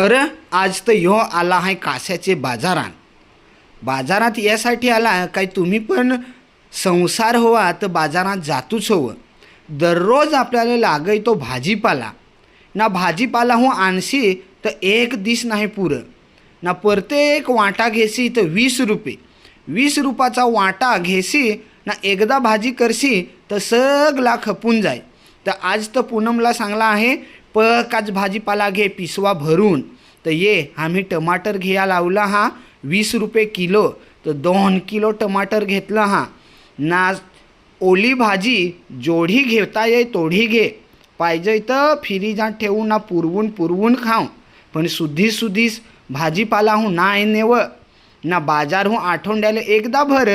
अरे आज तर ह्यो आला आहे काश्याचे बाजारात बाजारात यासाठी आला काय तुम्ही पण संसार हवा तर बाजारात जातोच हवं. दररोज आपल्याला लागय तो भाजीपाला. ना भाजीपाला हो आणशी तर एक दिस नाही पुरं. ना प्रत्येक वाटा घेसी तर वीस रुपये. वीस रुपयाचा वाटा घेसी ना एकदा भाजी करशी तर सगळा खपून जाय. तर आज तर पूनमला सांगला आहे पकाच भाजीपाला घे पिसवा भरून. तर ये आम्ही टमाटर घ्या लावला हा वीस रुपये किलो. तर दोन किलो टमाटर घेतला हा. ना ओली भाजी जोढी घेता ये तोढी घे. पाहिजे तर फिरीजात ठेवू ना पुरवून पुरवून खाऊ. पण सुधी सुधीस भाजीपाला हूँ नाही नेव. ना बाजार हूँ आठवड्याला एकदा भर.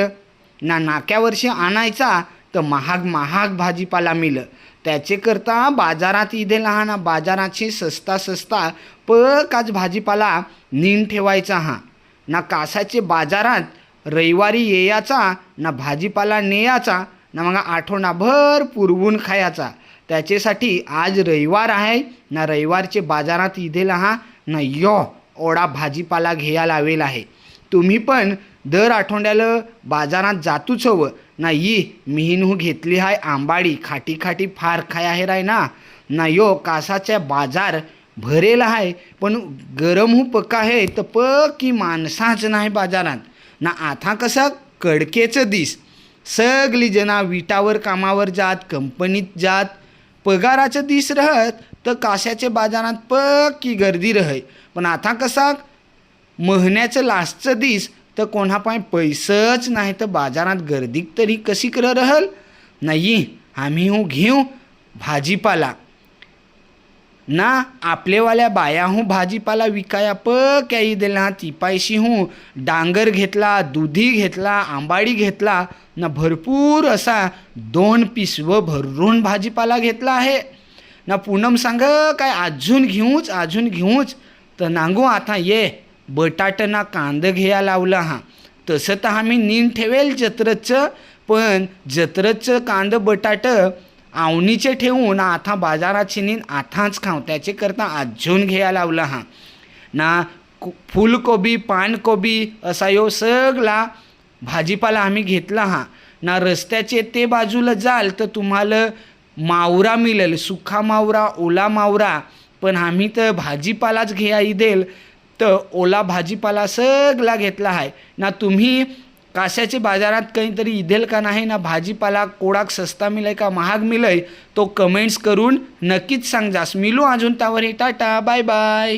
ना नाक्यावरशी आणायचा. तर महाग महाग भाजीपाला मिळं त्याचेकरता बाजारात इथे लहान बाजाराची सस्ता सस्ता पकाच भाजीपाला नीन ठेवायचा हा. ना कासाचे बाजारात रविवारी येयाचा ना भाजीपाला नेयाचा ना मग आठवणाभर पुरवून खायचा. त्याच्यासाठी आज रविवार आहे ना रविवारचे बाजारात इथे लहा ना यो ओढा भाजीपाला घ्यायला लावेल आहे. तुम्ही पण दर आठवड्याला बाजारात जातूच हवं. नाही मिहिनू घेतली आहे आंबाडी खाटी खाटी फार खाय आहे राय ना ना यो हो, कासाच्या बाजार भरेल आहे पण गरम हू पक्का आहे तर पक्की माणसाच नाही बाजारात. ना आता कसं कडकेचं दिस. सगळी जना विटावर कामावर जात कंपनीत जात पगाराचं दिस राहत तर काशाच्या बाजारात पक्की गर्दी रहे पण आता कसा महिन्याचं लास्टचं दिस तर कोणापाय पैसंच नाही तर बाजारात गर्दी तरी कशी कर रहल? नाही आम्ही हूँ घेऊ भाजीपाला. ना आपलेवाल्या बाया हूँ भाजीपाला विकाया पक्याई दिला ती पायशी हूँ डांगर घेतला दुधी घेतला आंबाडी घेतला ना भरपूर असा दोन पिसवं भरून भाजीपाला घेतला आहे. ना पूनम सांग काय अजून घेऊच अजून घेऊच? तर नांगू आता ये. बटाटना कांद घ्या लावला हा. तसं तर आम्ही नीन ठेवेल जत्रचं पण जत्रचं कांद बटाट आवणीचे ठेवून आता बाजाराची नीन आताच खाऊ. त्याचे करता अजून घ्या लावला हा. ना कु- फुलकोबी पानकोबी असा यो सगळा भाजीपाला आम्ही घेतला हा. ना रस्त्याचे ते बाजूला जाल तर तुम्हाला मावरा मिळेल सुखा मावरा ओला मावरा पण आम्ही तर भाजीपालाच घ्या देल. तर ओला भाजीपाला सगळा घेतला आहे. ना तुम्ही काशाच्या बाजारात काहीतरी इधेल का नाही ना भाजीपाला कोडाक सस्ता मिळेल का महाग मिळेल तो कमेंट्स करून नक्कीच सांग जास मिलू अजून त्यावर टाटा बाय बाय